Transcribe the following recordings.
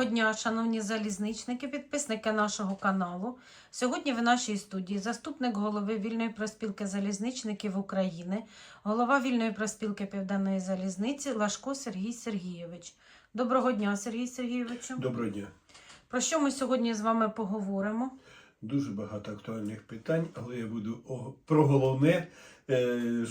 Доброго дня, шановні залізничники, підписники нашого каналу. Сьогодні в нашій студії заступник голови вільної проспілки залізничників України, голова вільної проспілки Південної залізниці Лашко Сергій Сергійович. Доброго дня, Сергій Сергійовичу. Доброго дня. Про що ми сьогодні з вами поговоримо? Дуже багато актуальних питань, але я буду про головне,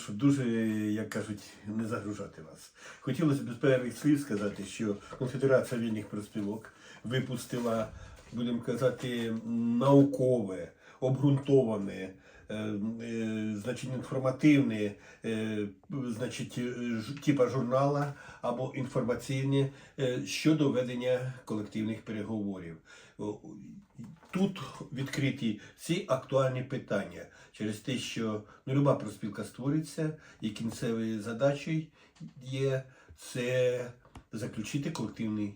щоб дуже, як кажуть, не загружати вас. Хотілося б з перших слів сказати, що Конфедерація вільних проспілок випустила, будемо казати, наукове, обґрунтоване, е, е, значить, інформативне, е, значить, е, типа журнала або інформаційне е, щодо ведення колективних переговорів. О, Тут відкриті всі актуальні питання через те, що ну, люба проспілка створюється, і кінцевою задачею є це заключити колективний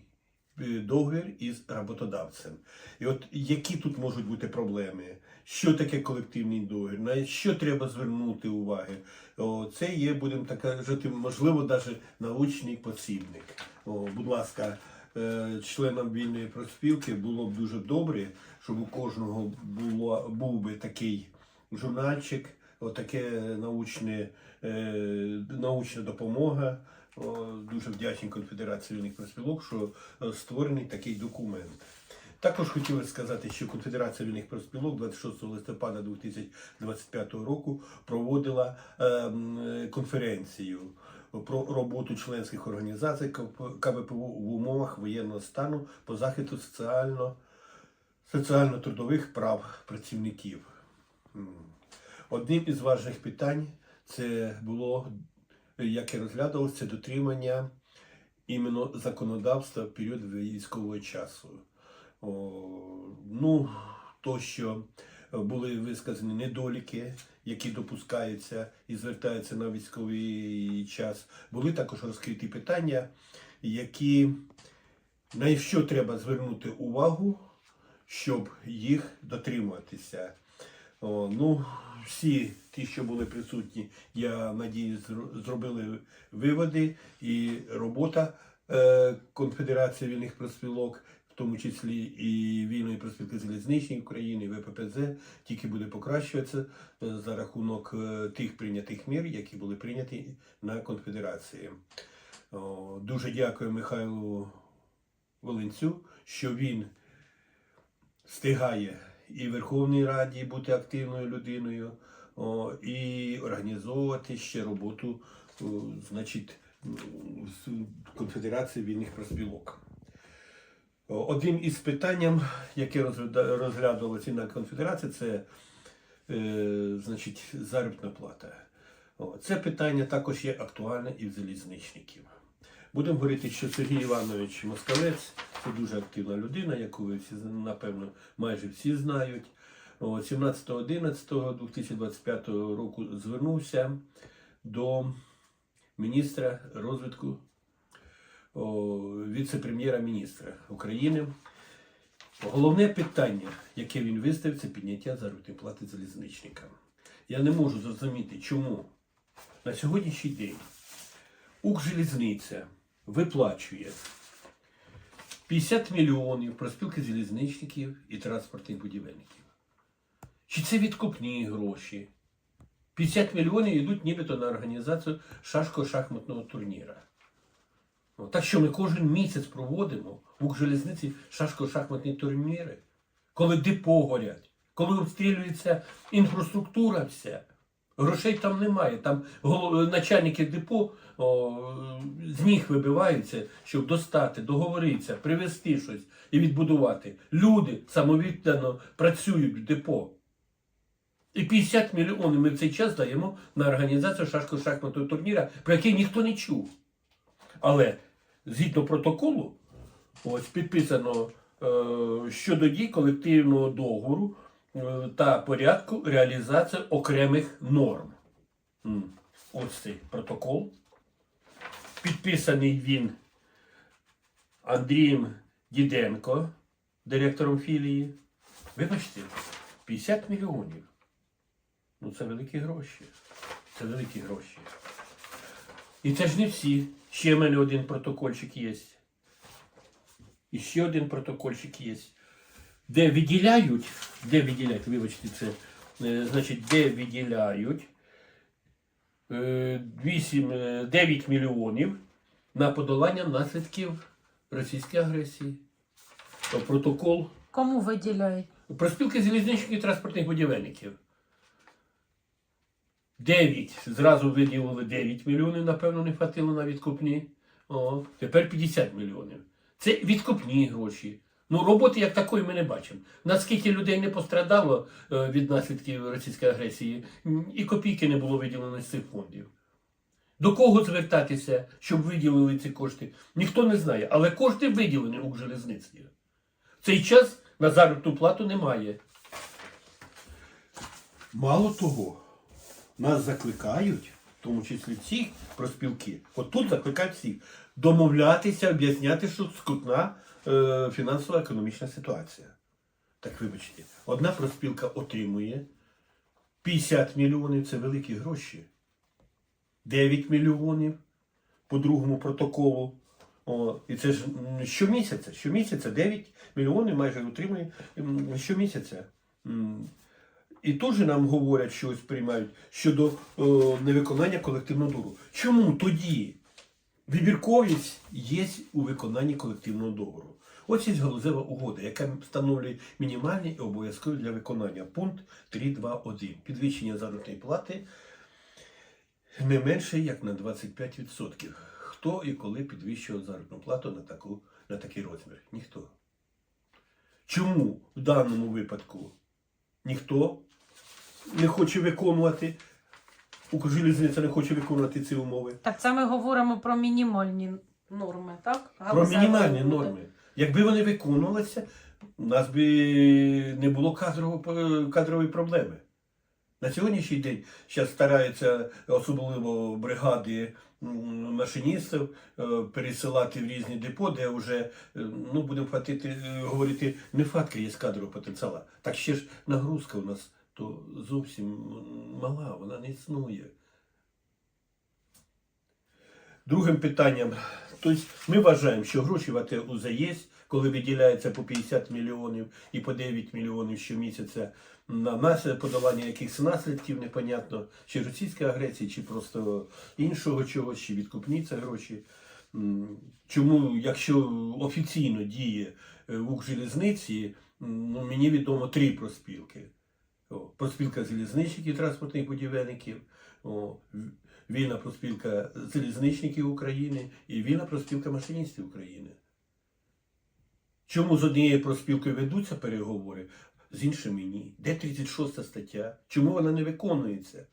е, договір із роботодавцем. І от які тут можуть бути проблеми? Що таке колективний договір? На що треба звернути уваги? Це є, будемо так кажучи, можливо, навіть научний посібник. О, будь ласка, е, членам вільної проспілки було б дуже добре, щоб у кожного було, був би такий журнальчик, отаке научне, е, научна допомога. Дуже вдячний Конфедерації вільних проспілок, що е, створений такий документ. Також хотілося сказати, що Конфедерація вільних проспілок 26 листопада 2025 року проводила ем, е, конференцію про роботу членських організацій КП- в умовах воєнного стану по захисту соціально, соціально-трудових прав працівників. Одним із важливих питань це було, яке розглядалося, це дотримання іменно законодавства в період військового часу. О, ну, то, що були висказані недоліки, які допускаються і звертаються на військовий час, були також розкриті питання, які на що треба звернути увагу, щоб їх дотримуватися. О, ну, всі ті, що були присутні, я надію, зробили виводи і робота е, Конфедерації вільних проспілок, в тому числі і вільної проспілки залізничної України, ВППЗ, тільки буде покращуватися е, за рахунок е, тих прийнятих мір, які були прийняті на конфедерації. Дуже дякую Михайлу Волинцю, що він встигає і Верховній Раді бути активною людиною, і організовувати ще роботу значить, Конфедерації вільних проспілок. Одним із питань, яке розгляда- розглядувалося на конфедерації, це е, значить, заробітна плата. Це питання також є актуальне і в залізничників. Будемо говорити, що Сергій Іванович Москалець це дуже активна людина, яку ви всі напевно майже всі знають. О, 17.11.2025 року звернувся до міністра розвитку віце-прем'єра-міністра України. Головне питання, яке він виставив, це підняття заробітної плати залізничникам. Я не можу зрозуміти, чому на сьогоднішній день Укрзалізниця виплачує 50 мільйонів проспілки залізничників і транспортних будівельників. Чи це відкупні гроші? 50 мільйонів йдуть нібито на організацію шашко-шахматного турніра. Ну, так що ми кожен місяць проводимо в Укрзалізниці шашко-шахматні турніри, коли депо горять, коли обстрілюється інфраструктура вся. Грошей там немає. Там начальники депо о, з ніг вибиваються, щоб достати, договоритися, привезти щось і відбудувати. Люди самовіддано працюють в депо. І 50 мільйонів ми в цей час даємо на організацію шашко-шахматного турніра, про який ніхто не чув. Але згідно протоколу, ось підписано е, щодо дій колективного договору е, та порядку реалізації окремих норм. Ось цей протокол. Підписаний він Андрієм Діденко, директором філії. Вибачте, 50 мільйонів. Ну це великі гроші. Це великі гроші. І це ж не всі. Ще в мене один протокольчик є. І ще один протокольчик є, де виділяють, де виділяють, вибачте, це, е, значить, де виділяють е, 8, е, 9 мільйонів на подолання наслідків російської агресії. То протокол Кому виділяють? Проспілки залізничних і транспортних будівельників. 9. Зразу виділили 9 мільйонів, напевно, не хватило на відкупні. О, тепер 50 мільйонів. Це відкупні гроші. Ну, роботи як такої ми не бачимо. Наскільки людей не пострадало е, від наслідків російської агресії, і копійки не було виділено з цих фондів. До кого звертатися, щоб виділили ці кошти, ніхто не знає. Але кошти виділені у железниці. В цей час на заробітну плату немає. Мало того, нас закликають, в тому числі ці проспілки, от тут закликають всіх, домовлятися, об'ясняти, що скрутна е, фінансова економічна ситуація. Так вибачте, одна проспілка отримує 50 мільйонів це великі гроші. 9 мільйонів по другому протоколу. О, і це ж щомісяця, щомісяця 9 мільйонів майже отримує щомісяця. І же нам говорять, що ось приймають щодо о, невиконання колективного договору. Чому тоді вибірковість є у виконанні колективного договору? Ось є галузева угода, яка встановлює мінімальні і обов'язкові для виконання. Пункт 3.2.1. Підвищення заробітної плати не менше як на 25%. Хто і коли підвищував заробітну плату на, таку, на такий розмір? Ніхто. Чому в даному випадку ніхто не хоче виконувати, Укржелізниця не хоче виконувати ці умови? Так це ми говоримо про мінімальні норми, так? Про мінімальні норми. Якби вони виконувалися, у нас би не було кадрового- кадрової проблеми. На сьогоднішній день зараз стараються, особливо бригади машиністів, е, пересилати в різні депо, де вже, е, ну, будемо хватити, е, говорити, не факт є кадрового потенціалу. Так ще ж нагрузка у нас то зовсім мала, вона не існує. Другим питанням, тобто ми вважаємо, що гроші в АТ УЗ є, коли виділяється по 50 мільйонів і по 9 мільйонів щомісяця на нас подолання якихось наслідків, непонятно, чи російської агресії, чи просто іншого чогось, чи відкупні це гроші. Чому, якщо офіційно діє е, в Укржелізниці, ну, мені відомо три проспілки. Проспілка залізничників транспортних будівельників, вільна проспілка залізничників України і вільна проспілка машиністів України. Чому з однією проспілкою ведуться переговори, з іншими ні? Де 36 стаття? Чому вона не виконується?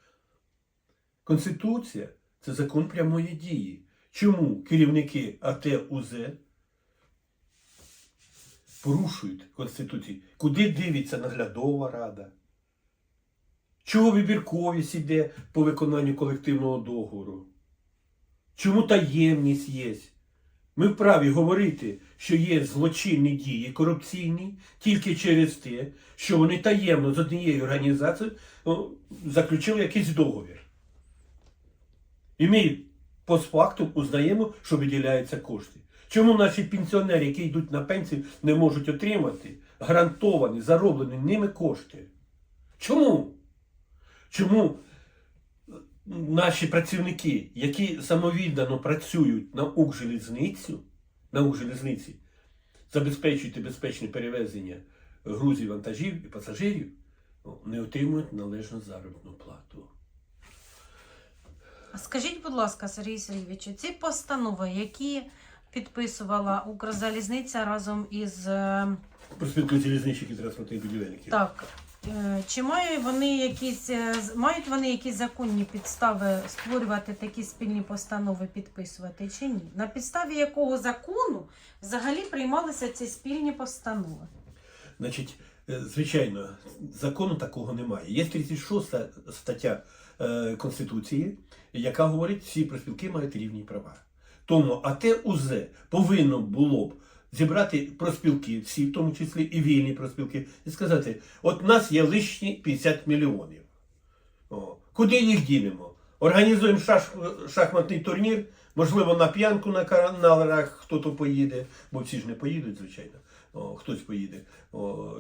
Конституція це закон прямої дії. Чому керівники АТ УЗ порушують Конституцію? Куди дивиться наглядова рада? Чого вибірковість іде по виконанню колективного договору? Чому таємність є? Ми вправі говорити, що є злочинні дії, корупційні, тільки через те, що вони таємно з однією організацією заключили якийсь договір. І ми постфактум узнаємо, що виділяються кошти. Чому наші пенсіонери, які йдуть на пенсію, не можуть отримати гарантовані, зароблені ними кошти? Чому? Чому наші працівники, які самовіддано працюють на Укржелізницю, на Укржелізниці, забезпечують безпечне перевезення грузів, вантажів і пасажирів, не отримують належну заробітну плату. Скажіть, будь ласка, Сергій Сергійович, ці постанови, які підписувала Укрзалізниця разом із е, Проспілка залізничних і транспортних будівельників. так. Е, Чи мають вони якісь е, мають вони якісь законні підстави створювати такі спільні постанови, підписувати чи ні? На підставі якого закону взагалі приймалися ці спільні постанови? Значить, е, звичайно, закону такого немає. Є 36 стаття Конституції, яка говорить, що всі профспілки мають рівні права. Тому АТ УЗ повинно було б зібрати проспілки, всі, в тому числі і вільні проспілки, і сказати: от нас є лишні 50 мільйонів. О, куди їх дінемо? Організуємо шаш, шахматний турнір, можливо, на п'янку на каналах хтось поїде, бо всі ж не поїдуть, звичайно. О, хтось поїде. О,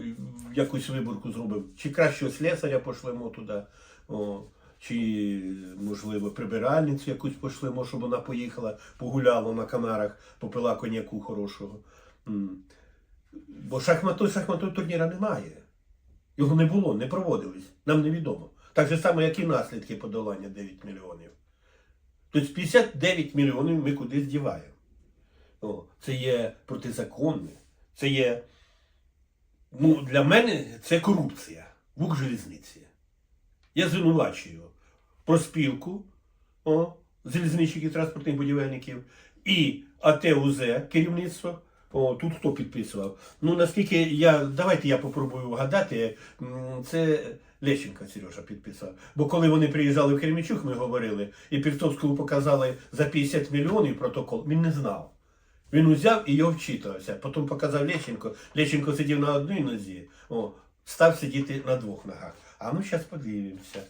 якусь виборку зробимо. Чи кращого слесаря пошлемо туди, о, чи, можливо, прибиральницю якусь пошлемо, щоб вона поїхала, погуляла на канарах, попила коньяку хорошого. Бо шахмату, шахмату турніра немає. Його не було, не проводились. Нам невідомо. Так же само, як і наслідки подолання 9 мільйонів. Тобто 59 мільйонів ми кудись діваємо. О, це є протизаконне. Це є. Ну, для мене це корупція в Укржелізниці. Я звинувачую проспілку о, залізничників транспортних будівельників і АТУЗ керівництво. О, тут хто підписував? Ну наскільки я. Давайте я попробую вгадати. Це Лещенка Сережа підписав. Бо коли вони приїжджали в Кремічук, ми говорили, і Піртовському показали за 50 мільйонів протокол, він не знав. Він узяв і його вчитувався. Потім показав Лещенко. Лещенко сидів на одній нозі, о, став сидіти на двох ногах. А ми зараз подивимося,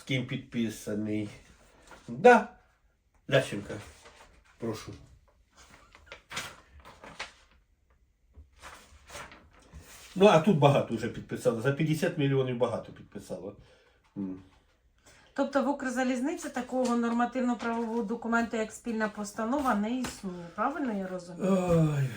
з ким підписаний. Да, Лещенко, прошу. Ну, а тут багато вже підписало. За 50 мільйонів багато підписало. М. Тобто в Укрзалізниці такого нормативно-правового документу, як спільна постанова, не існує. Правильно я розумію? Ой.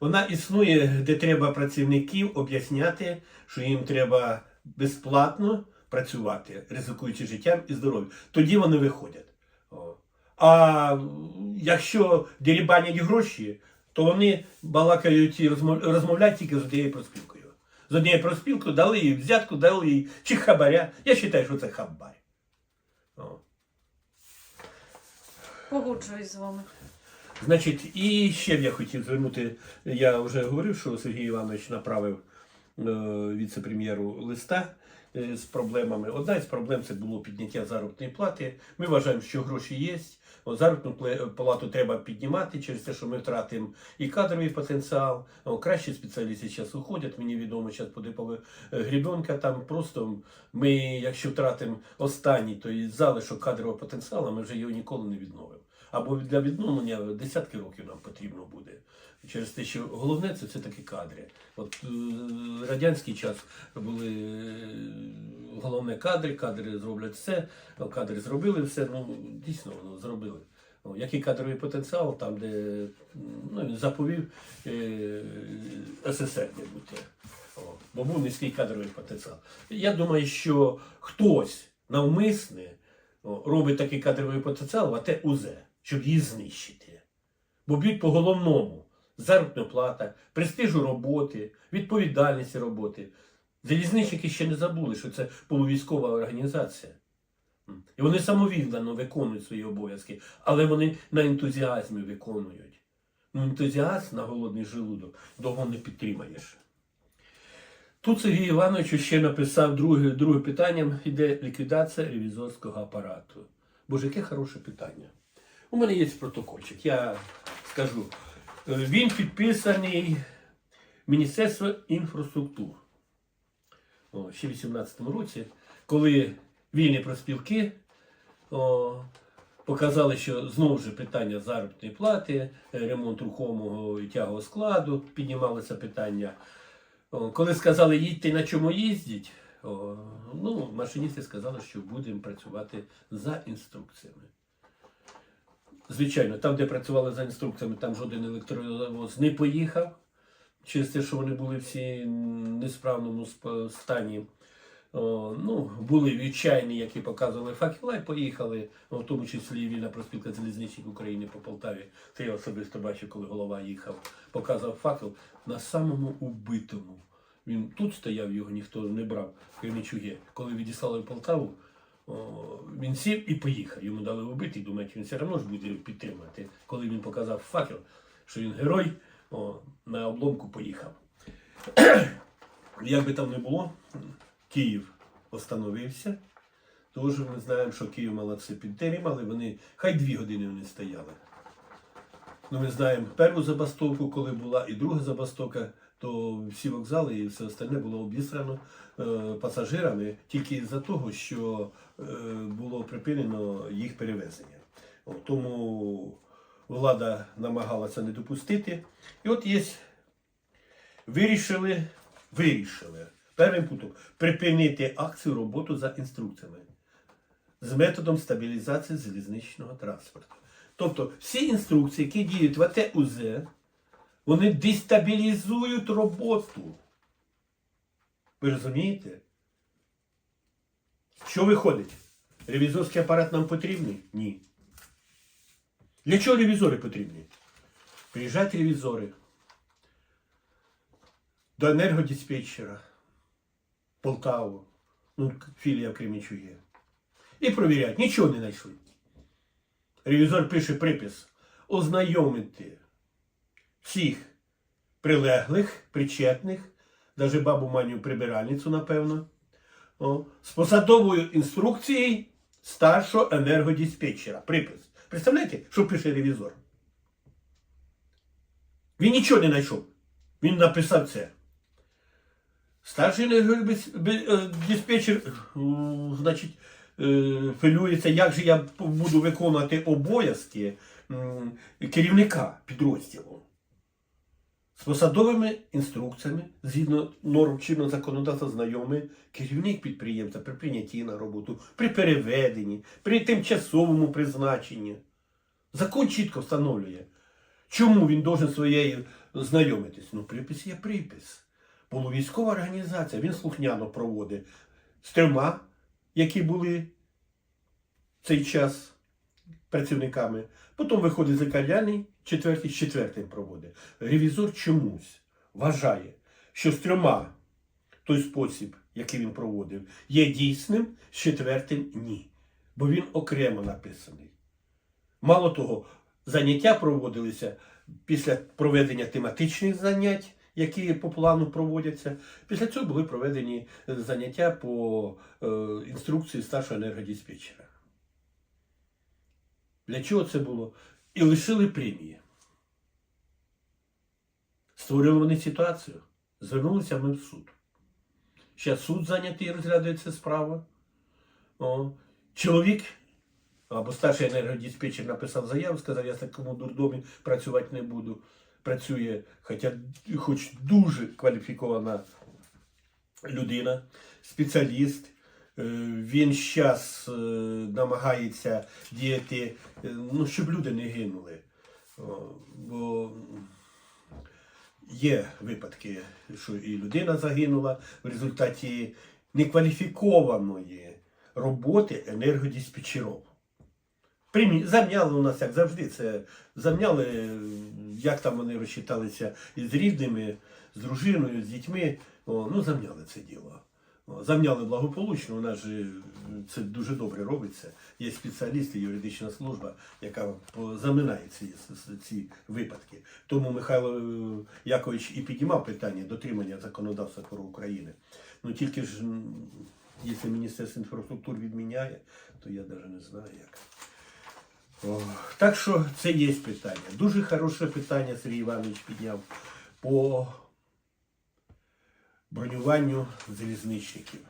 Вона існує, де треба працівників об'ясняти, що їм треба безплатно працювати, ризикуючи життям і здоров'ям. Тоді вони виходять. О. А якщо дерібанять гроші, то вони балакають і розмовляють тільки з однією проспілкою. З однією проспілкою дали їй взятку, дали їй чи хабаря. Я вважаю, що це хабар. Погоджуюсь з вами. Значить, і ще б я хотів звернути, я вже говорив, що Сергій Іванович направив е, віце-прем'єру листа е, з проблемами. Одна із проблем це було підняття заробітної плати. Ми вважаємо, що гроші є. О, Заробітну плату треба піднімати через те, що ми втратимо і кадровий потенціал. О, Кращі спеціалісти зараз уходять. Мені відомо, зараз буде Грібенка. Там просто ми, якщо втратимо останній той залишок кадрового потенціалу, ми вже його ніколи не відновимо. Або для відновлення десятки років нам потрібно буде. Через те, що головне це все-таки кадри. От е, радянський час були е, головне кадри, кадри зроблять все, ну, кадри зробили все, ну дійсно воно зробили. Який кадровий потенціал, там, де ну, заповів е, СССР, не. Бо був низький кадровий потенціал. Я думаю, що хтось навмисне о, робить такий кадровий потенціал, а те УЗ, щоб її знищити. Бо б'ють по головному заробітна плата, престижу роботи, відповідальності роботи. Залізничники ще не забули, що це полувійськова організація. І вони самовіддано виконують свої обов'язки, але вони на ентузіазмі виконують. Ну, ентузіазм на голодний желудок довго не підтримаєш. Тут Сергій Іванович ще написав друге, друге питання, іде ліквідація ревізорського апарату. Боже, яке хороше питання. У мене є протокольчик, я скажу. Е, Він підписаний Міністерством інфраструктури. О, ще в 18-му році, коли вільні проспілки о, показали, що знову ж питання заробітної плати, е, ремонт рухомого і тягового складу, піднімалося питання. О, коли сказали, їдьте на чому їздять, о, ну, машиністи сказали, що будемо працювати за інструкціями. Звичайно, там, де працювали за інструкціями, там жоден електровоз не поїхав через те, що вони були всі в несправному стані. Ну, були відчайні, які показували факела і поїхали, в тому числі і вільна проспілка залізничник України по Полтаві. Це я особисто бачив, коли голова їхав, показав факел на самому убитому. Він тут стояв, його ніхто не брав, Кремічуге. Коли відіслали в Полтаву, він сів і поїхав. Йому дали вбити, думають, він все одно ж буде підтримати. Коли він показав факел, що він герой, о, на обломку поїхав. Як би там не було, Київ остановився. Тож ми знаємо, що Київ молодці підтримали, вони хай дві години вони стояли. Ну, ми знаємо першу забастовку, коли була, і друга забастовка, то всі вокзали і все остальне було обісрано е, пасажирами тільки із-за того, що е, було припинено їх перевезення. Тому влада намагалася не допустити. І от є, вирішили, вирішили першим пунктом припинити акцію роботу за інструкціями з методом стабілізації залізничного транспорту. Тобто всі інструкції, які діють в АТУЗ, вони дестабілізують роботу. Ви розумієте? Що виходить? Ревізорський апарат нам потрібний? Ні. Для чого ревізори потрібні? Приїжджають ревізори до енергодиспетчера, Полтаву, ну, філія в Кременчугі. І провіряють, нічого не знайшли. Ревізор пише припис ознайомити всіх прилеглих, причетних, навіть бабу маню прибиральницю, напевно, о, з посадовою інструкцією старшого енергодиспетчера. Припис. Представляєте, що пише ревізор? Він нічого не знайшов. Він написав це. Старший енергодиспетчер, значить, е, хвилюється, як же я буду виконувати обов'язки керівника підрозділу. З посадовими інструкціями, згідно норм чинного законодавства знайомий, керівник підприємця при прийнятті на роботу, при переведенні, при тимчасовому призначенні. Закон чітко встановлює, чому він должен своєю знайомитись. Ну, припис є припис. Полувійськова організація, він слухняно проводить з трьома, які були в цей час працівниками. Потім виходить закаляний, четвертий з четвертим проводить. Ревізор чомусь вважає, що з трьома той спосіб, який він проводив, є дійсним, з четвертим ні. Бо він окремо написаний. Мало того, заняття проводилися після проведення тематичних занять, які по плану проводяться. Після цього були проведені заняття по е, інструкції старшого енергодиспетчера. Для чого це було? І лишили премії. Створили вони ситуацію. Звернулися ми в суд. Зараз суд зайнятий розглядає цю справу. О. Чоловік або старший енергодиспетчер написав заяву, сказав, я в такому дурдомі працювати не буду. Працює, хоча хоч дуже кваліфікована людина, спеціаліст. Е, Він зараз намагається діяти, е, ну, щоб люди не гинули. Бо є випадки, що і людина загинула в результаті некваліфікованої роботи енергодиспетчерів. Примі... Замняли у нас, як завжди, це замняли, е, як там вони розчиталися із рідними, з дружиною, з дітьми. О, ну, замняли це діло. О, Замняли благополучно, у нас же е, це дуже добре робиться. Є спеціалісти, юридична служба, яка заминає ці, ці випадки. Тому Михайло е, Якович і піднімав питання дотримання законодавства про України. Ну тільки ж, якщо Міністерство інфраструктури відміняє, то я навіть не знаю як. О, так що це є питання. Дуже хороше питання Сергій Іванович підняв по бронюванню залізничників.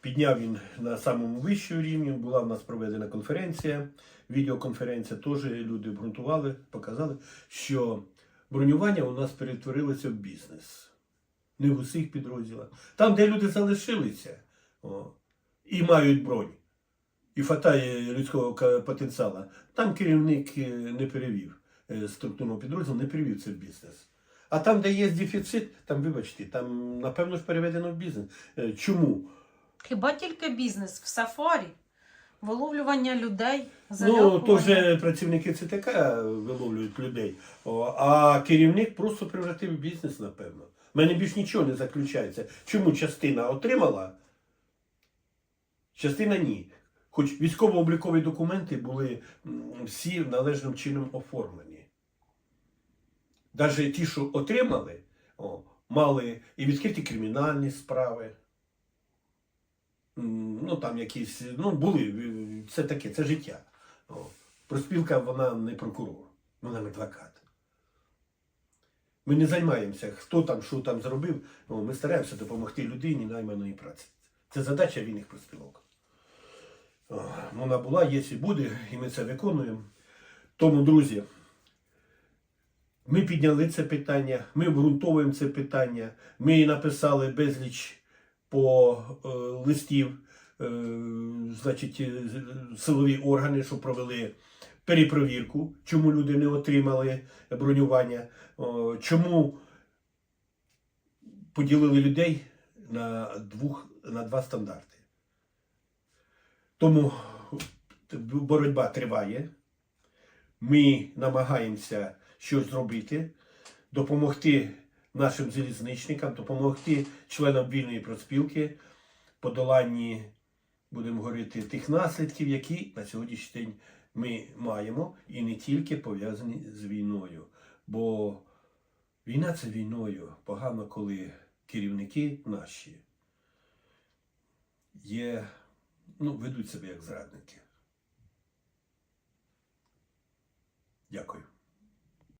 Підняв він на самому вищому рівні. Була в нас проведена конференція. Відеоконференція теж люди обґрунтували, показали, що бронювання у нас перетворилося в бізнес. Не в усіх підрозділах. Там, де люди залишилися о, і мають бронь, і хватає людського потенціалу, там керівник е, не перевів е, структурного підрозділу, не перевів це в бізнес. А там, де є дефіцит, там, вибачте, там, напевно ж переведено в бізнес. Е, Чому? Хіба тільки бізнес в сафарі, виловлювання людей, Ну, то вже працівники ЦТК виловлюють людей, а керівник просто превратив бізнес, напевно. У мене більш нічого не заключається. Чому частина отримала, частина ні. Хоч військово-облікові документи були всі належним чином оформлені. Навіть ті, що отримали, о, мали і відкриті кримінальні справи. Ну, там якісь, ну, були, це таке, це життя. О. Проспілка, вона не прокурор, вона не адвокат. Ми не займаємося, хто там, що там зробив. Ну, ми стараємося допомогти людині найманої праці. Це задача вільних профспілок. О, Вона була, є і буде, і ми це виконуємо. Тому, друзі, ми підняли це питання, ми обґрунтовуємо це питання, ми написали безліч по е, листів, е, значить, е, силові органи, що провели перепровірку, чому люди не отримали бронювання, о, чому поділили людей на, двох, на два стандарти. Тому боротьба триває. Ми намагаємося щось зробити, допомогти нашим залізничникам, допомогти членам вільної проспілки подоланні, будемо говорити, тих наслідків, які на сьогоднішній день ми маємо, і не тільки пов'язані з війною. Бо війна це війною. Погано, коли керівники наші є, ну, ведуть себе як зрадники. Дякую.